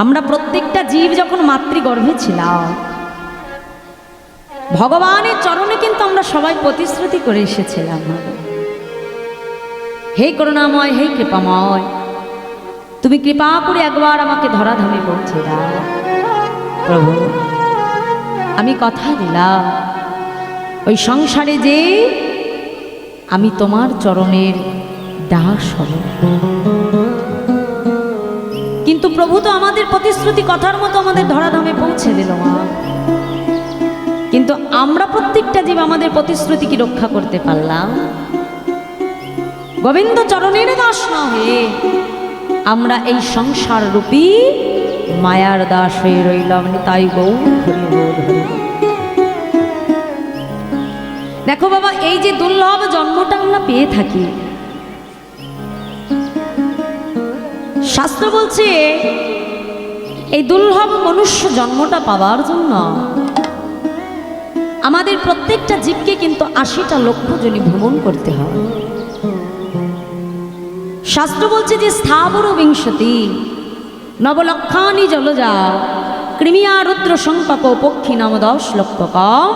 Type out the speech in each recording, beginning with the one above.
আমরা প্রত্যেকটা জীব যখন মাতৃগর্ভে ছিলাম, ভগবানের চরণে কিন্তু আমরা সবাই প্রতিশ্রুতি করে এসেছিলাম। হে করুণাময়, হে কৃপাময়, তুমি কৃপা করে একবার আমাকে ধরাধামে পৌঁছে দাও। প্রভু, আমি কথা দিলাম, ওই সংসারে যে আমি তোমার চরণের দাস হব। কিন্তু প্রভু তো আমাদের প্রতিশ্রুতি কথার মতো আমাদের ধরাধামে পৌঁছে দিল, মা কিন্তু আমরা প্রত্যেকটা জীব আমাদের প্রতিশ্রুতি কি রক্ষা করতে পারলাম গোবিন্দ চরণের দাস না হয়ে আমরা এই সংসার রূপী মায়ার দাস হয়ে রইলাম তাই বউ। দেখো বাবা, এই যে দুর্লভ জন্মটা আমরা পেয়ে থাকি শাস্ত্র বলছে, এই দুর্লভ মনুষ্য জন্মটা পাওয়ার জন্য আমাদের প্রত্যেকটা জীবকে কিন্তু আশিটা লক্ষ্য জনি ভ্রমণ করতে হয়। শাস্ত্র বলছে যে, স্থাবর বিংশতি, নবলক্ষানি জলজা, কৃমিয়া রুদ্র সংকপ পক্ষী নাম দশ লক্ষ কম,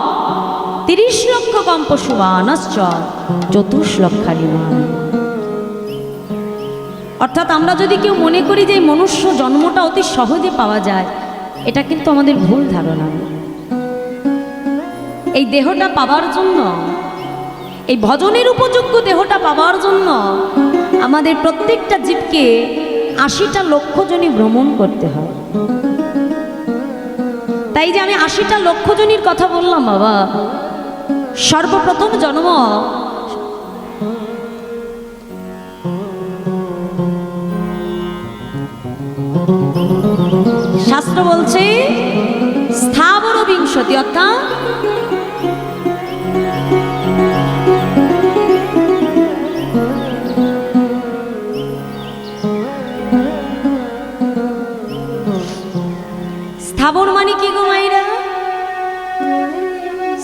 তিরিশ লক্ষ কম পশুবানশ্চ চতুর্শ লক্ষারি অর্থাৎ আমরা যদি কেউ মনে করি যে মনুষ্য জন্মটা অতি সহজে পাওয়া যায়, এটা কিন্তু আমাদের ভুল ধারণা। এই দেহটা পাবার জন্য, এই ভজনের উপযোগ্য দেহটা পাবার জন্য আমাদের প্রত্যেকটা জীবকে আশিটা লক্ষ জনই ভ্রমণ করতে হয়। তাই যে আমি আশিটা লক্ষ জনির কথা বললাম, বাবা। সর্বপ্রথম জন্ম শাস্ত্র বলছে স্থাবর বিংশতি অর্থাৎ স্থাবর মানে কি গো মাইরা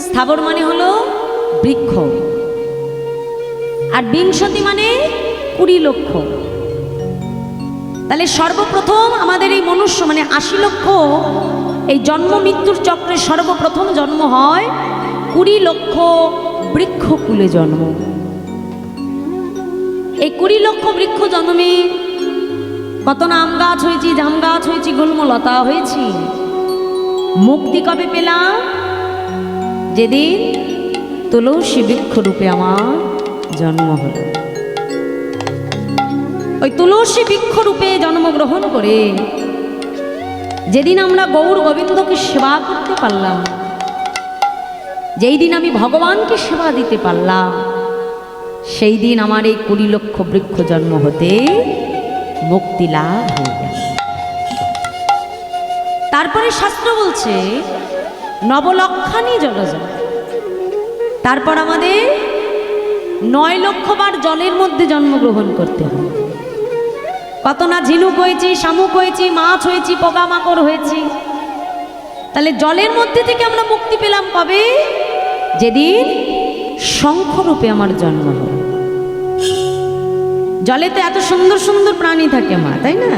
স্থাবর মানে হলো বৃক্ষ। আর বিংশতি মানে কুড়ি লক্ষ। তাহলে সর্বপ্রথম আমাদের এই মনুষ্য মানে আশি লক্ষ, এই জন্ম মৃত্যুর চক্রে সর্বপ্রথম জন্ম হয় কুড়ি লক্ষ বৃক্ষকুলে জন্ম। এই কুড়ি লক্ষ বৃক্ষ জন্মে কত না আম গাছ হয়েছি, জাম গাছ হয়েছি, গুল্মলতা হয়েছি। মুক্তি কবে পেলাম? যেদিন তুলসী বৃক্ষরূপে আমার জন্ম হলো। ওই তুলসী বৃক্ষরূপে জন্মগ্রহণ করে। যেদিন আমরা গৌর গোবিন্দকে সেবা করতে পারলাম যেই দিন আমি ভগবানকে সেবা দিতে পারলাম সেই দিন আমার এই কুড়ি লক্ষ বৃক্ষ জন্ম হতে মুক্তি লাভ হয়ে গেল। তারপরে শাস্ত্র বলছে নবলক্ষানি জলজ তারপর আমাদের নয় লক্ষ বার জলের মধ্যে জন্মগ্রহণ করতে হবে। কত না ঝিনুক হয়েছি শামুক হয়েছি মাছ হয়েছি পোকামাকড় হয়েছি তাহলে জলের মধ্যে থেকে আমরা মুক্তি পেলাম কবে? যেদিন শঙ্খরূপে আমার জন্ম হল। জলে তো এত সুন্দর সুন্দর প্রাণী থাকে মা, তাই না?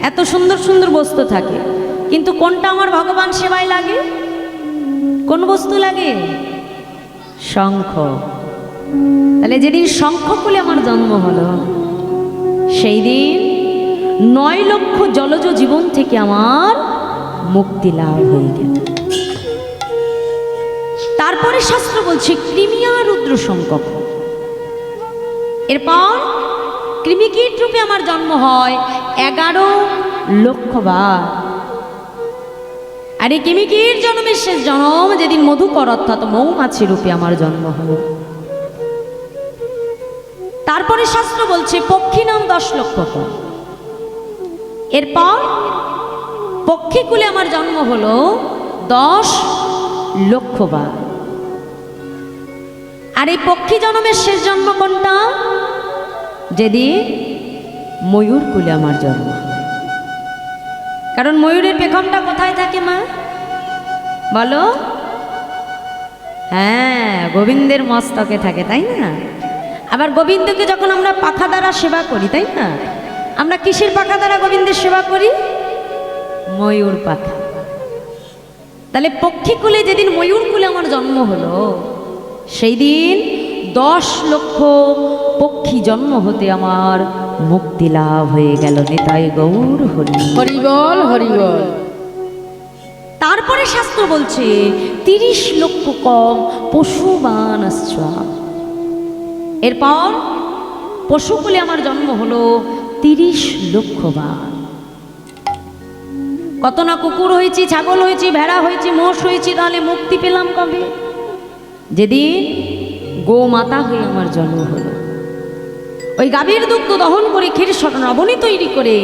এত সুন্দর সুন্দর বস্তু থাকে। কিন্তু কোনটা আমার ভগবান সেবায় লাগে? কোন বস্তু লাগে? শঙ্খ। তাহলে যেদিন শঙ্খ কুলে আমার জন্ম হলো সেই দিন নয় লক্ষ জলজ জীবন থেকে আমার মুক্তি লাভ হয়ে গেল। তারপরে শাস্ত্র বলছে ক্রিমিয়া রুদ্র সংকট এরপর কৃমিকীট রূপে আমার জন্ম হয় এগারো লক্ষ বার। আর এই কৃমিকীর জন্মের শেষ জন্ম যেদিন মধুকর অর্থাৎ মৌমাছি রূপে আমার জন্ম হলো তারপরে শাস্ত্র বলছে, পক্ষী নাম দশ লক্ষ এরপর পক্ষীকুলে আমার জন্ম হলো দশ লক্ষ বার। আর এই পক্ষী জন্মের শেষ জন্ম কোনটা? যেদিন ময়ূর কুলে আমার জন্ম। কারণ ময়ূরের পেখমটা কোথায় থাকে মা? বলো? হ্যাঁ গোবিন্দের মস্তকে থাকে, তাই না? আবার গোবিন্দকে যখন আমরা পাখা দ্বারা সেবা করি তাই না? আমরা কিসের পাখা দ্বারা গোবিন্দের সেবা করি? ময়ূর পাখা। তাহলে পক্ষীকুলে যেদিন ময়ূরকুলে আমার জন্ম হলো সেই দিন দশ লক্ষ পক্ষী জন্ম হতে আমার মুক্তি লাভ হয়ে গেল। নেতাই গৌর হরি। হরিবল হরিবল তারপরে শাস্ত্র বলছে তিরিশ লক্ষ কম পশুবান এরপর পশুকুলে আমার জন্ম হলো তিরিশ লক্ষ বার। কত না কুকুর হয়েছি, ছাগল হয়েছি, ভেড়া হয়েছি, মোষ হয়েছি, তাহলে মুক্তি পেলাম কবে? যেদিন গোমাতা হয়ে আমার জন্ম হলো। ওই গাভীর দুগ্ধ দহন করে ক্ষীর নবনী তৈরি করে,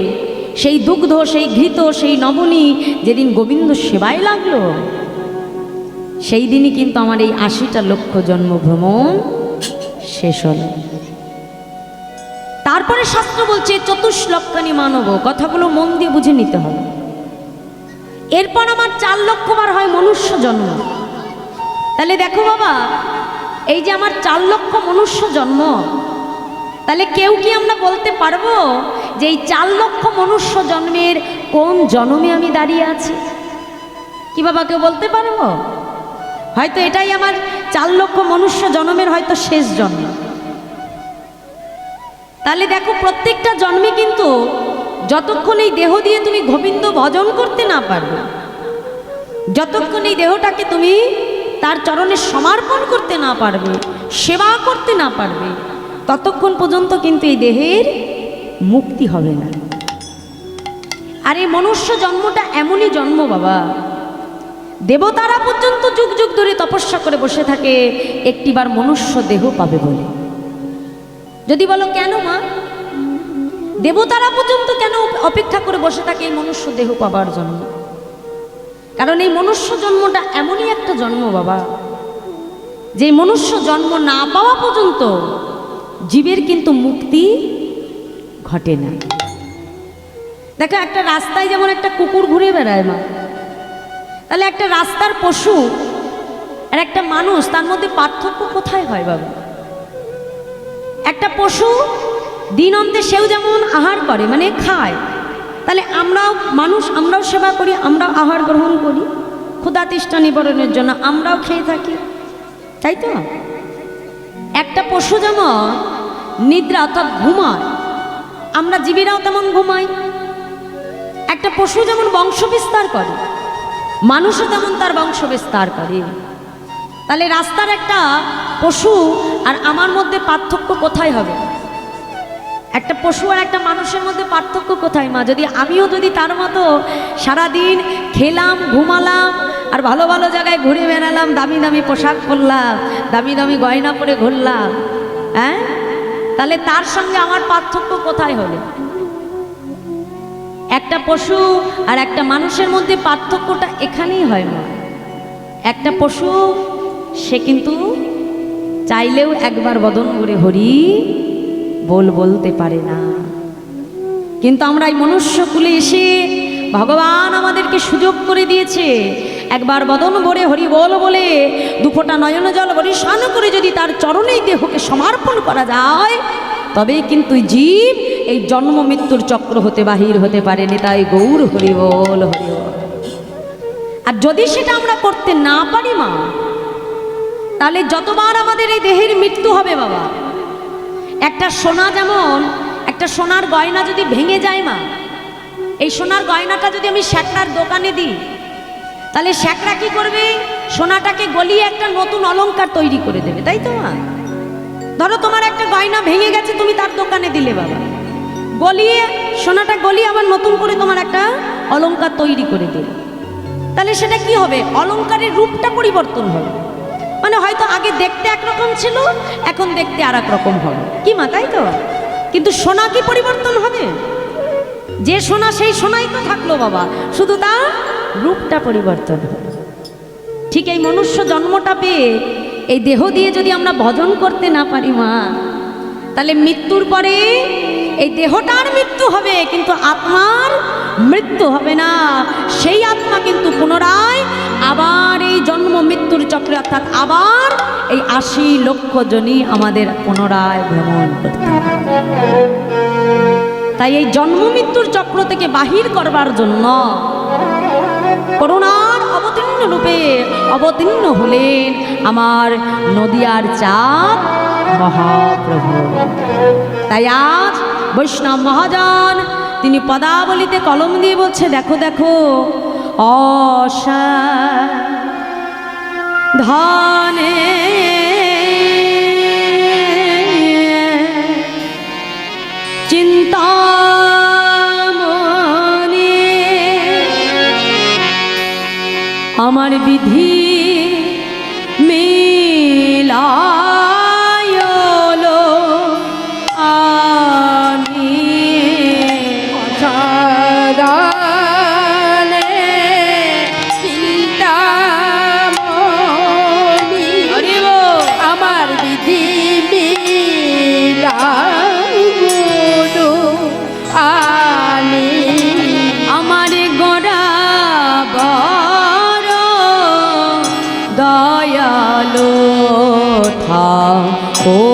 সেই দুগ্ধ, সেই ঘৃত, সেই নবনী যেদিন গোবিন্দ সেবায় লাগল, সেই দিনই কিন্তু আমার এই আশিটা লক্ষ জন্ম ভ্রমণ শেষ হল। তারপরে শাস্ত্র বলছে চতুশ্লক্ষানি মানব, কথাগুলো মন দিয়ে বুঝে নিতে হবে। এরপর আমার চার লক্ষবার হয় মনুষ্য জন্ম। তাহলে দেখো বাবা, এই যে আমার চার লক্ষ মনুষ্য জন্ম, তাহলে কেউ কি আমরা বলতে পারব যে এই চার লক্ষ মনুষ্য জন্মের কোন জন্মে আমি দাঁড়িয়ে আছি? কি বাবা, কেউ বলতে পারব? হয়তো এটাই আমার চার লক্ষ মনুষ্য জন্মের হয়তো শেষ জন্ম। তাহলে দেখো, প্রত্যেকটা জন্মে কিন্তু যতক্ষণ এই দেহ দিয়ে তুমি গোবিন্দ ভজন করতে না পারবে, যতক্ষণ এই দেহটাকে তুমি তার চরণে সমর্পণ করতে না পারবে, সেবা করতে না পারবে, ততক্ষণ পর্যন্ত কিন্তু এই দেহের মুক্তি হবে না। আর এই মনুষ্য জন্মটা এমনই জন্ম বাবা দেবতারা পর্যন্ত যুগ যুগ ধরে তপস্যা করে বসে থাকে, একটিবার মনুষ্য দেহ পাবে বলে। যদি বলো কেন মা? দেবতারা পর্যন্ত কেন অপেক্ষা করে বসে থাকে এই মনুষ্য দেহ পাবার জন্য? কারণ এই মনুষ্য জন্মটা এমনই একটা জন্ম, বাবা। যে মনুষ্য জন্ম না পাওয়া পর্যন্ত জীবের কিন্তু মুক্তি ঘটে না। দেখো, একটা রাস্তায় যেমন একটা কুকুর ঘুরে বেড়ায় মা তাহলে একটা রাস্তার পশু আর একটা মানুষ, তার মধ্যে পার্থক্য কোথায় হয় বাবু? একটা পশু দিন অন্তে সেও যেমন আহার করে মানে খায়, তাহলে আমরাও মানুষ, আমরাও সেবা করি, আমরাও আহার গ্রহণ করি ক্ষুধা তৃষ্ণা নিবারণের জন্য আমরাও খেয়ে থাকি, তাই তো? একটা পশু যেমন নিদ্রা অর্থাৎ ঘুমায়, আমরা জীবীরাও তেমন ঘুমাই, একটা পশু যেমন বংশ বিস্তার করে মানুষও তেমন তার বংশ বিস্তার করে। তাহলে রাস্তার একটা পশু আর আমার মধ্যে পার্থক্য কোথায় হবে? একটা পশু আর একটা মানুষের মধ্যে পার্থক্য কোথায় মা? যদি আমিও যদি তার মতো সারাদিন খেলাম, ঘুমালাম আর ভালো ভালো জায়গায় ঘুরে বেড়ালাম, দামি দামি পোশাক পরলাম, দামি দামি গয়না পরে ঘুরলাম হ্যাঁ? তাহলে তার সঙ্গে আমার পার্থক্য কোথায় হলো একটা পশু আর একটা মানুষের মধ্যে পার্থক্যটা এখানেই হয় মা। একটা পশু, সে কিন্তু চাইলেও একবার বদন করে হরি, বল বলতে পারে না। কিন্তু আমরা এই মনুষ্যকুলে এসে ভগবান আমাদেরকে সুযোগ করে দিয়েছে, একবার বদন ভরে হরি বল বলে দুপোটা নয়ন জল বরিশান করে যদি তার চরণেই দেহকে সমর্পণ করা যায়, তবেই কিন্তু জীব এই জন্ম মৃত্যুর চক্র হতে বাহির হতে পারে নেতাই গৌর হরি বল আর যদি সেটা আমরা করতে না পারি মা, তাহলে যতবার আমাদের এই দেহের মৃত্যু হবে বাবা, একটা সোনা যেমন, একটা সোনার গয়না যদি ভেঙে যায় মা, এই সোনার গয়নাটা যদি আমি শ্যাকরার দোকানে দিই, তাহলে শ্যাকরা কি করবে? সোনাটাকে গলিয়ে একটা নতুন অলংকার তৈরি করে দেবে, তাই তো মা? ধরো তোমার একটা গয়না ভেঙে গেছে, তুমি তার দোকানে দিলে বাবা। গলিয়ে, সোনাটা গলিয়ে আবার নতুন করে তোমার একটা অলঙ্কার তৈরি করে দিলে। তাহলে সেটা কি হবে? অলংকারের রূপটা পরিবর্তন হবে। মানে হয়তো আগে দেখতে একরকম ছিল, এখন দেখতে আর রকম হবে। কি মা, তাই তো? কিন্তু সোনা কি পরিবর্তন হবে? যে সোনা, সেই সোনাই তো থাকল বাবা। শুধু তার রূপটা পরিবর্তন হবে। ঠিক এই মনুষ্য জন্মটা পেয়ে এই দেহ দিয়ে যদি আমরা ভজন করতে না পারি মা, তাহলে মৃত্যুর পরে এই দেহটার মৃত্যু হবে, কিন্তু আত্মার মৃত্যু হবে না। সেই আত্মা কিন্তু পুনরায় আবার এই জন্ম মৃত্যুর চক্রে অর্থাৎ আবার এই আশি লক্ষ জনই আমাদের পুনরায় ভ্রমণ করতে তাই এই জন্ম মৃত্যুর চক্র থেকে বাহির করবার জন্য করুণার অবতীর্ণ রূপে অবতীর্ণ হলেন আমার নদিয়ার চাঁদ মহাপ্রভু। তাই আজ বৈষ্ণব মহাজন তিনি পদাবলিতে কলম দিয়ে বলছে দেখো দেখো অসা ধনে চিন্তামণি আমার বিধি থাকো আমার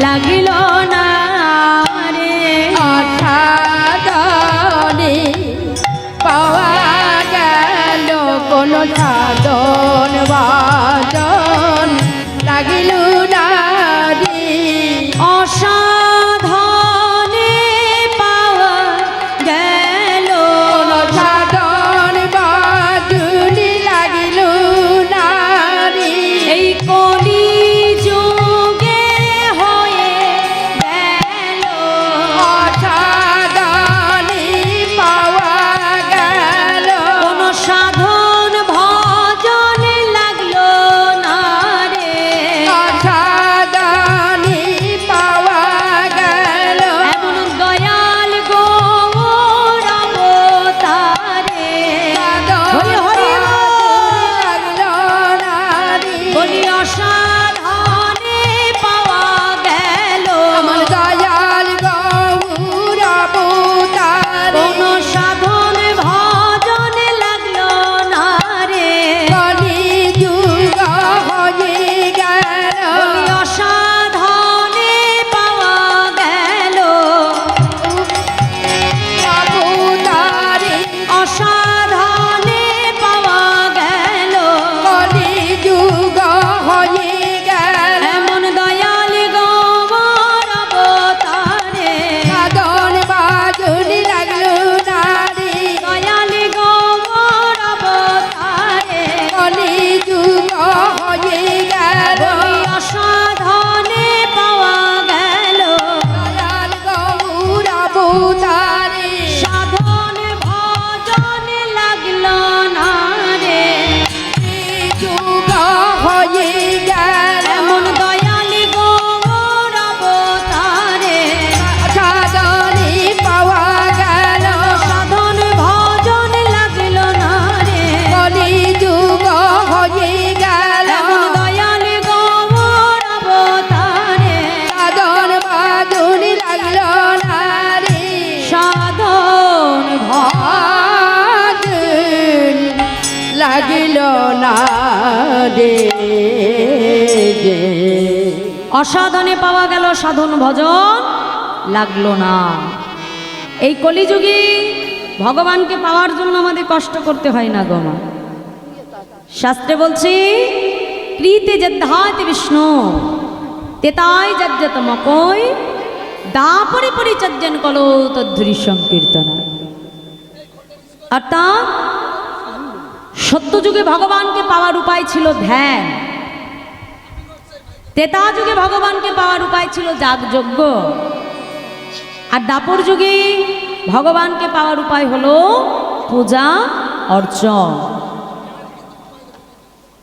লাগিল না রে। অসাধনে পাওয়া গেল কোনো সাধন ভাজন সাধন ভজন লাগল না। এই কলিযুগে ভগবানকে পাওয়ার জন্য আমাদের কষ্ট করতে হয় না গমা শাস্ত্রে বলছি কৃতে যদ্ধাত বিষ্ণু, তেতাই যজ্জত মকই, দাপরে পরিচর্যন কলো তদ্ধুরি সংকীর্তন। অর্থাৎ, সত্যযুগে ভগবানকে পাওয়ার উপায় ছিল ধ্যান। তেতা যুগে ভগবানকে পাওয়ার উপায় ছিল যাগযজ্ঞ। আর দাপর যুগে ভগবানকে পাওয়ার উপায় হলো পূজা, অর্চন।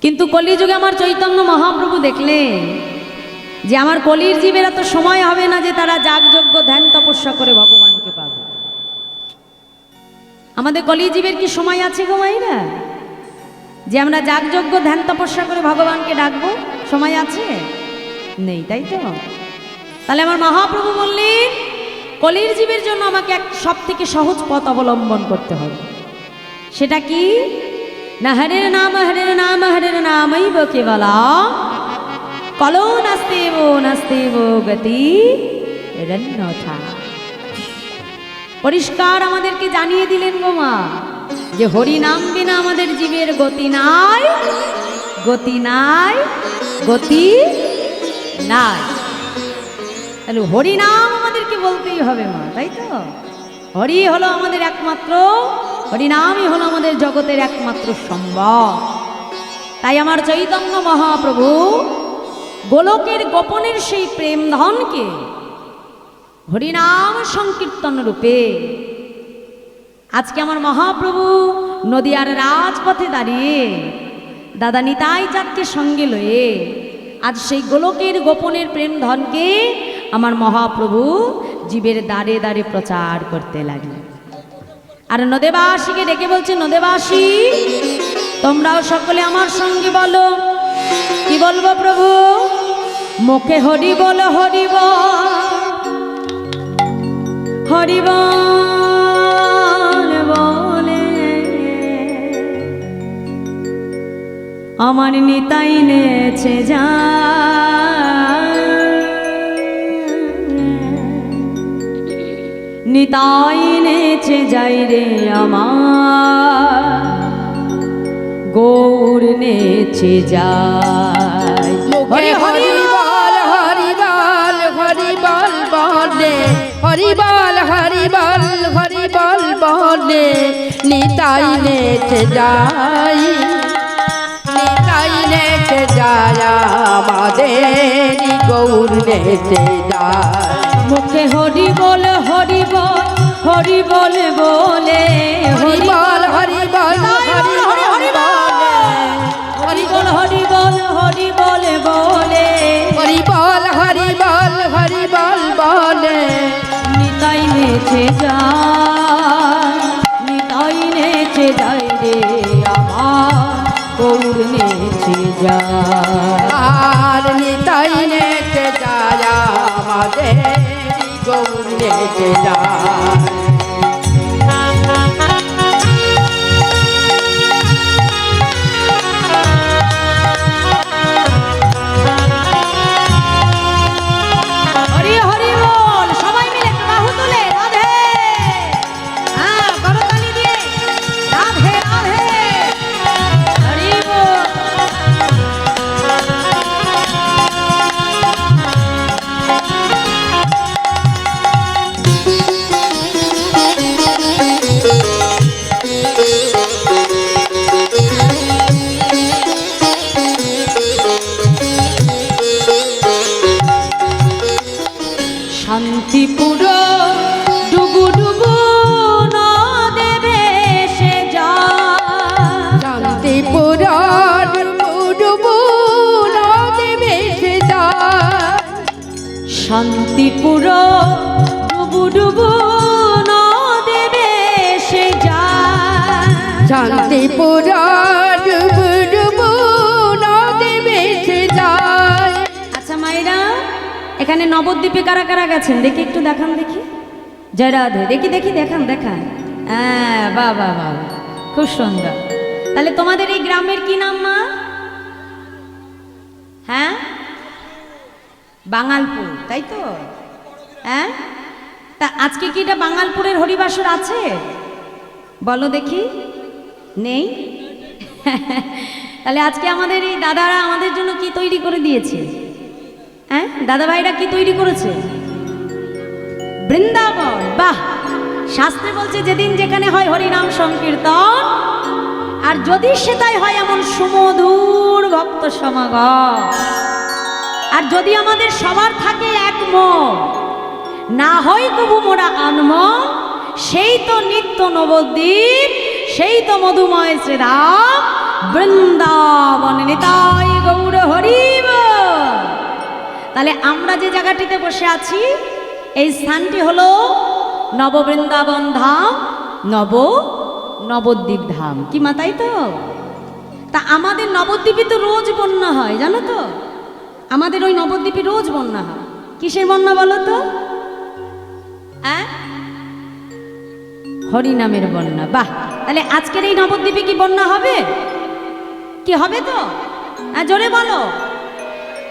কিন্তু কলিযুগে আমার চৈতন্য মহাপ্রভু দেখলেন যে আমার কলির জীবের এত সময় হবে না যে তারা যাগযজ্ঞ, ধ্যান, তপস্যা করে ভগবানকে পাবে। আমাদের কলির জীবের কি সময় আছে গো মাইরা? যে আমরা যাগযজ্ঞ, ধ্যান, তপস্যা করে ভগবানকে ডাকবো, সময় আছে? নেই, তাই তো? তাহলে আমার মহাপ্রভু বললেন, কলির জীবের জন্য আমাকে এক সব থেকে সহজ পথ অবলম্বন করতে হবে। সেটা কি? না হরের নাম হরের নাম, হরের নামই কেবলা। কলো নাস্তেব নাস্তেব গতি পরিষ্কার আমাদেরকে জানিয়ে দিলেন গোমা যে হরি নাম বিনা আমাদের জীবের গতি নাই গতি নাই, গতি নাই। তাহলে হরি নাম আমাদেরকে বলতেই হবে মা, তাই তো? হরি হলো আমাদের একমাত্র হরিনামই হলো আমাদের জগতের একমাত্র সম্ভব তাই আমার চৈতন্য মহাপ্রভু গোলকের গোপনের সেই প্রেম ধনকে হরিনাম সংকীর্তন রূপে আজকে আমার মহাপ্রভু নদিয়ার রাজপথে দাঁড়িয়ে দাদা নিতাই চাঁদকে সঙ্গে লয়ে আজ সেই গোলকের গোপনের প্রেম ধনকে আমার মহাপ্রভু জীবের দাঁড়ে দাঁড়ে প্রচার করতে লাগলেন। আর নদেবাসীকে ডেকে বলছে, নদেবাসী, তোমরাও সকলে আমার সঙ্গে বলো। কি বলব প্রভু? মুখে হরি বল হরি বল। আমার নিতাই নেছে যা। নিতাই নেছে যাই রে আমার। গৌর নেছে যাই। হরি হরি। বল হরি বল হরি বল বলে। হরি বল হরি বল হরি বল বলে। নিতাই নেচে যাই। যায় আমাদের গৌর যায় মুখে হরি বল হরি বল হরি বল বলে। হরি বল হরি বল হরি বল হরি বল। হরি বল হরি বল বলে হরি বল হরি বল হরি বল বলে। নিতাই নেচে যায় নিতাই নেচে যায় রে আমার। গৌর নেচে যায় যায় এখানে নবদ্বীপে কারা কারা গেছেন? দেখি একটু দেখান, দেখি। জয় রাধে। দেখি দেখি, দেখান দেখান। হ্যাঁ বাহ বা বা। খুব সুন্দর। তাহলে তোমাদের এই গ্রামের কি নাম, মা? হ্যাঁ? বাঙালপুর, তাই তো? হ্যাঁ? তা আজকে কি এটা বাঙালপুরের হরিবাসর আছে? বলো দেখি। নেই? তাহলে আজকে আমাদের এই দাদারা আমাদের জন্য কি তৈরি করে দিয়েছে? হ্যাঁ? দাদা ভাইরা কি তৈরি করেছে? বৃন্দাবন। বাহ! শাস্ত্রে বলছে, যেদিন যেখানে হয় হরিনাম সংকীর্তন, আর যদি সেটাই হয় এমন সুমধুর ভক্ত সমাগম। আর যদি আমাদের সবার থাকে এক মন, না হয় কবু মোরা আনম সেই তো নিত্য নবদ্বীপ, সেই তো মধুময় শ্রীরাম, বৃন্দাবন নিতাই গৌর হরিব তাহলে আমরা যে জায়গাটিতে বসে আছি, এই স্থানটি হলো নববৃন্দাবন ধাম, নব, নবদ্বীপ ধাম। কি মা, তাই তো? তা আমাদের নবদ্বীপে তো রোজ বন্যা হয়, জানো তো? আমাদের ওই নবদ্বীপে রোজ বন্যা হয়। কিসের বন্যা বলো তো? হরিনামের বন্যা। বাহ! তাহলে আজকের এই নবদ্বীপে কি বন্যা হবে? কি হবে তো? জোরে বলো।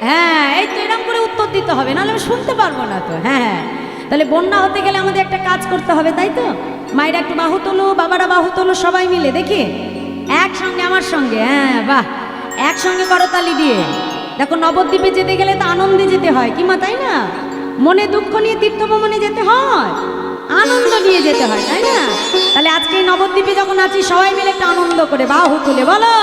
হ্যাঁ এই তো এরকম করে উত্তর দিতে হবে, নাহলে আমি শুনতে পারব না তো হ্যাঁ হ্যাঁ। তাহলে বন্যা হতে গেলে আমাদের একটা কাজ করতে হবে, তাই তো? মায়েরা একটু বাহু তোলো, বাবারা বাহু তোলো, সবাই মিলে, দেখি? একসঙ্গে, আমার সঙ্গে হ্যাঁ বাহ। একসঙ্গে করতালি দিয়ে। দেখো, নবদ্বীপে যেতে গেলে তো আনন্দে যেতে হয়, কি মা, তাই না? মনে দুঃখ নিয়ে তীর্থ ভ্রমণে যেতে হয়, আনন্দ নিয়ে যেতে হয়, তাই না? তাহলে আজকে নবদ্বীপে যখন আছি, সবাই মিলে একটা আনন্দ করে বাহু তুলে, বলো?